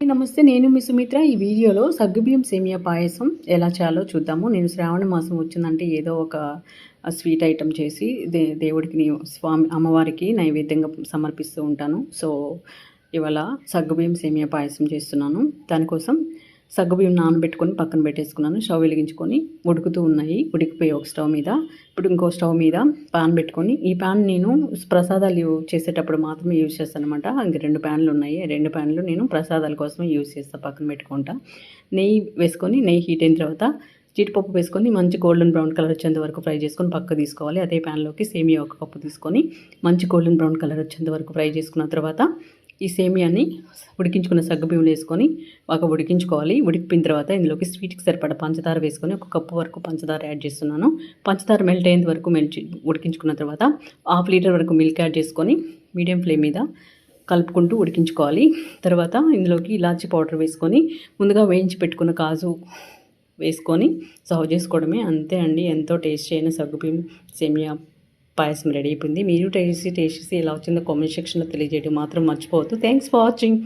నమస్తే నేను మీ సుమిత్ర. ఈ వీడియోలో సగ్గుబియ్యం సేమియా పాయసం ఎలా చేయాలో చూద్దాము. నేను శ్రావణ మాసం వచ్చిందంటే ఏదో ఒక స్వీట్ ఐటెం చేసి దే దేవుడికి స్వామి అమ్మవారికి నైవేద్యంగా సమర్పిస్తూ ఉంటాను. సో ఇవాళ సగ్గుబియ్యం సేమియా పాయసం చేస్తున్నాను. దానికోసం సగ్గుబియ్యం నానబెట్టుకొని పక్కన పెట్టేసుకున్నాను. స్టవ్ వెలిగించుకొని ఉడుకుతూ ఉన్నాయి. ఉడికిపోయి ఒక స్టవ్ మీద. ఇప్పుడు ఇంకో స్టవ్ మీద పాన్ పెట్టుకొని ఈ పాన్ నేను ప్రసాదాలు చేసేటప్పుడు మాత్రమే యూజ్ చేస్తాను అనమాట ఇంక రెండు ప్యాన్లు ఉన్నాయి. రెండు ప్యాన్లు నేను ప్రసాదాల కోసమే యూజ్ చేస్తాను పక్కన పెట్టుకుంటా. నెయ్యి వేసుకొని నెయ్యి హీట్ అయిన తర్వాత జీడిపప్పు వేసుకొని మంచి గోల్డెన్ బ్రౌన్ కలర్ వచ్చేంత వరకు ఫ్రై చేసుకొని పక్క తీసుకోవాలి. అదే ప్యాన్లోకి సేమియా ఒక కప్పు తీసుకొని మంచి గోల్డెన్ బ్రౌన్ కలర్ వచ్చేంత వరకు ఫ్రై చేసుకున్న తర్వాత ఈ సేమియాని ఉడికించుకున్న సగ్గుబియ్యం వేసుకొని బాగా ఉడికించుకోవాలి. ఉడికిపోయిన తర్వాత ఇందులోకి స్వీట్కి సరిపడ పంచదార వేసుకొని ఒక కప్పు వరకు పంచదార యాడ్ చేస్తున్నాను. పంచదార మెల్ట్ అయ్యేంత వరకు మెల్ట్ ఉడికించుకున్న తర్వాత హాఫ్ లీటర్ వరకు మిల్క్ యాడ్ చేసుకొని మీడియం ఫ్లేమ్ మీద కలుపుకుంటూ ఉడికించుకోవాలి. తర్వాత ఇందులోకి ఇలాచి పౌడర్ వేసుకొని ముందుగా వేయించి పెట్టుకున్న కాజు వేసుకొని సర్వ్ చేసుకోవడమే. అంతే అండి. ఎంతో టేస్టీ అయిన సగ్గుబియ్యం సేమియా. పాయసం రెడీ అయిపోయింది. మీరు టేస్టీ టేస్ట్ చేసి ఎలా వచ్చిందో కామెంట్ సెక్షన్లో తెలియజేయడం. మాత్రం మర్చిపోవద్దు. Thanks for watching